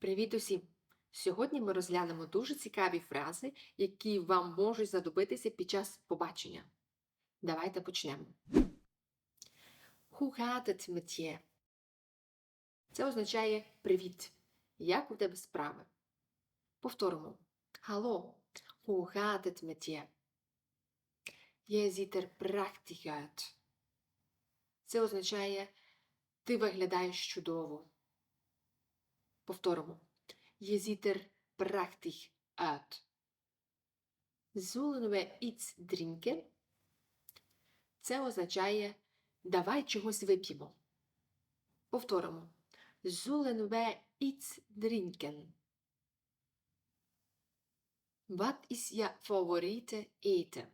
Привіт усім! Сьогодні ми розглянемо дуже цікаві фрази, які вам можуть знадобитися під час побачення. Давайте почнемо. Het met? Це означає привіт. Як у тебе справи? Повторимо. Hallo, hoe gaat het met. Це означає ти виглядаєш чудово. Повторимо. Je ziet er prachtig uit. Zullen we iets drinken? Це означає давай чогось вип'ємо. Повторимо. Zullen we iets drinken? Wat is je favoriete eten?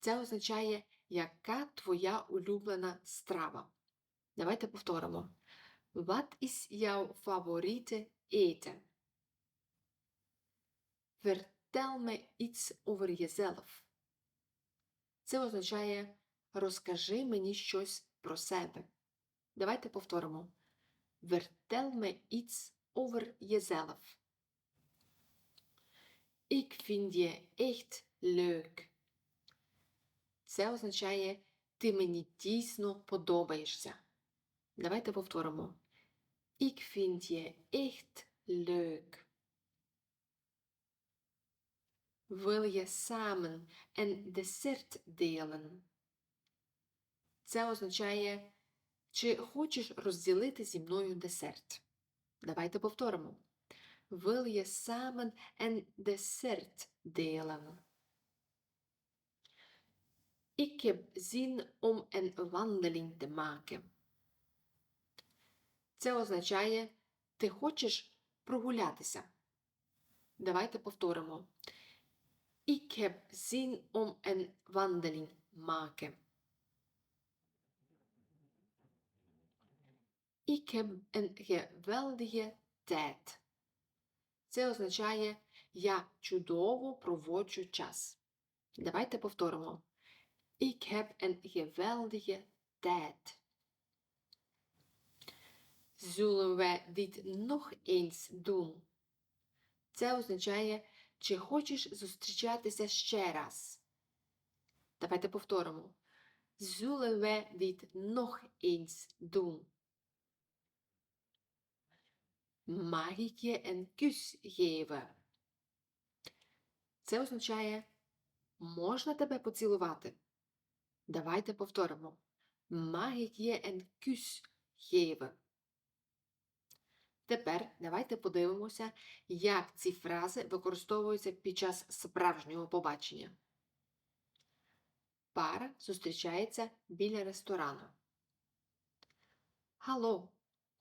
Це означає, яка твоя улюблена страва. Давайте повторимо. Wat is jouw favoriete eten? Vertel me iets over jezelf. Це означає розкажи мені щось про себе. Давайте повторимо. Vertel me iets over jezelf. Ik vind je echt leuk. Це означає ти мені дійсно подобаєшся. Давайте повторимо. Ik vind je echt leuk. Wil je samen een dessert delen? Це означає, чи хочеш розділити зі мною десерт? Давайте повторимо. Wil je samen een dessert delen? Ik heb zin om een wandeling te maken. Це означає, ти хочеш прогулятися. Давайте повторимо. Ik heb zin om een wandeling maken. Ik heb een geweldige tijd. Це означає я чудово проводжу час. Давайте повторимо. Ik heb een geweldige tijd. Zullen we dit nog eens? Це означає, чи хочеш зустрічатися ще раз. Давайте повторимо. Zullen we dit nog eens doen? Mag ik je? Це означає, можна тебе поцілувати? Давайте повторимо. Mag ik je een? Тепер давайте подивимося, як ці фрази використовуються під час справжнього побачення. Пара зустрічається біля ресторану. Hallo,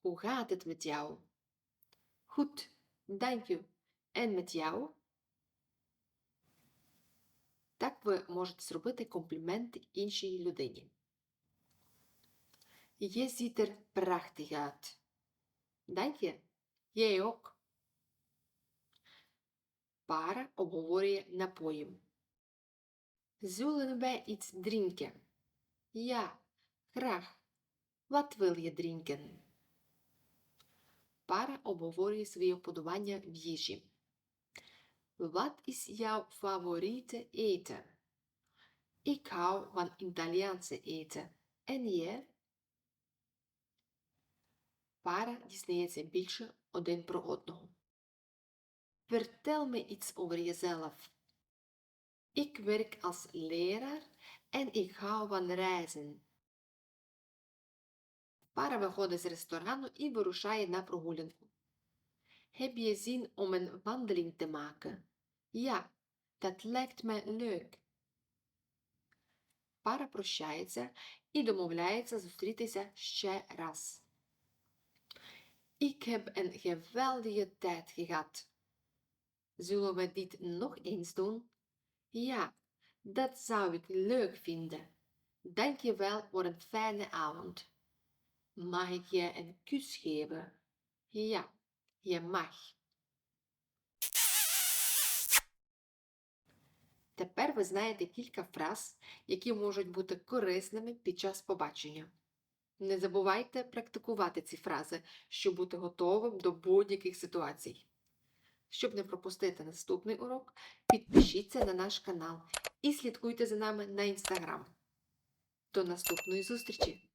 hoe gaat het met jou? Goed, dank u. En met jou? Так ви можете зробити комплімент іншій людині. Je ziet er prachtig uit. Jij ook. Пара обговорює напої. Iets drinken? Ja, graag. Wat wil je drinken? Пара обговорює свої вподобання в їжі. Wat is jouw favoriete eten? Ik hou van Italiaanse eten. En je? Пара дізнається більше один про одного. Vertel me iets over jezelf. Ik werk als leraar en ik hou van reizen. Пара виходить з ресторану і вирушає на прогулянку. Heb je zin om een wandeling te maken? Ja, dat lijkt me leuk. Пара прощається і домовляється зустрітися ще раз. Ik heb een geweldige tijd gehad. Zullen we dit nog eens doen? Ja, dat zou ik leuk vinden. Dank je wel voor een fijne avond. Mag ik je een kus geven? Ja, je mag. Тепер ви знаєте кілька фраз, які можуть бути корисними під час побачення. Не забувайте практикувати ці фрази, щоб бути готовим до будь-яких ситуацій. Щоб не пропустити наступний урок, підпишіться на наш канал і слідкуйте за нами на інстаграм. До наступної зустрічі!